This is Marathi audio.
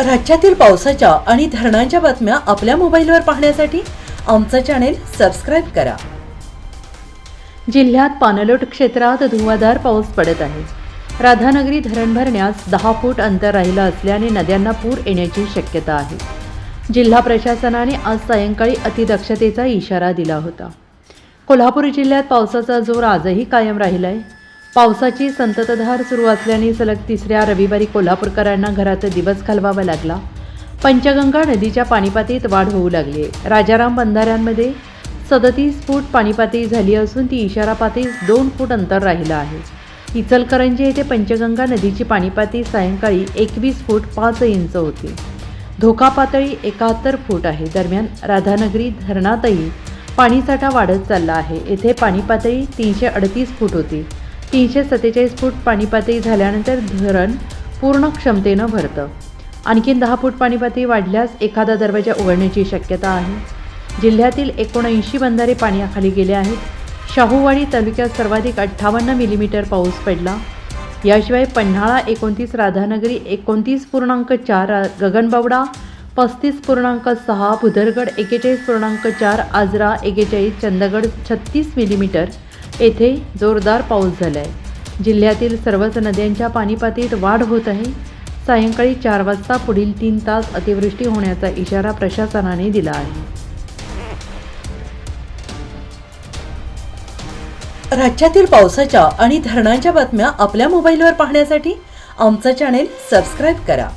राज्यातील पावसाच्या आणि धरणांच्या बातम्या आपल्या मोबाईलवर पाहण्यासाठी आमचं चॅनेल सबस्क्राईब करा. जिल्ह्यात पाणलोट क्षेत्रात धुवाधार पाऊस पडत आहे. राधानगरी धरण भरण्यास दहा फूट अंतर राहिलं असल्याने नद्यांना पूर येण्याची शक्यता आहे. जिल्हा प्रशासनाने आज सायंकाळी अतिदक्षतेचा इशारा दिला होता. कोल्हापूर जिल्ह्यात पावसाचा जोर आजही कायम राहिला आहे पावसाची संततधार सुरू असल्याने सलग तिसऱ्या रविवारी कोल्हापूरकरांना घरात दिवस घालवावा लागला. पंचगंगा नदीच्या पाणीपातळीत वाढ होऊ लागली. आहे राजाराम बंधाऱ्यांमध्ये सदतीस फूट पाणीपातळी झाली असून ती इशारा पातळीस दोन फूट अंतर राहिलं आहे. इचलकरंजी येथे पंचगंगा नदीची पाणीपातळी सायंकाळी एकवीस फूट पाच इंच होती. धोका पातळी एकाहत्तर फूट आहे. दरम्यान राधानगरी धरणातही पाणीसाठा वाढत चालला आहे. येथे पाणीपातळी तीनशे अडतीस फूट होती. तीनशे सत्तेचाळीस फूट पाणी पातळी झाल्यानंतर धरण पूर्ण क्षमतेनं भरतं. आणखीन दहा फूट पाणी पातळी वाढल्यास एखादा दरवाजा उघडण्याची शक्यता आहे. जिल्ह्यातील एकोणऐंशी बंधारे पाण्याखाली गेले आहेत. शाहूवाडी तालुक्यात सर्वाधिक अठ्ठावन्न मिलीमीटर पाऊस पडला. याशिवाय पन्हाळा एकोणतीस राधानगरी एकोणतीस पूर्णांक चार गगनबावडा पस्तीस पूर्णांक सहा भुदरगड एकेचाळीस पूर्णांक चार आजरा एकेचाळीस चंदगड छत्तीस मिलीमीटर. येथे जोरदार पाऊस झाला आहे जिल्ह्यातील सर्वच नद्यांच्या पाणीपातळीत वाढ होत आहे. सायंकाळी चार वाजता पुढील तीन तास अतिवृष्टी होण्याचा इशारा प्रशासनाने दिला आहे. राज्यातील पावसाच्या आणि धरणांच्या बातम्या आपल्या मोबाईलवर पाहण्यासाठी आमचं चॅनेल सबस्क्राईब करा.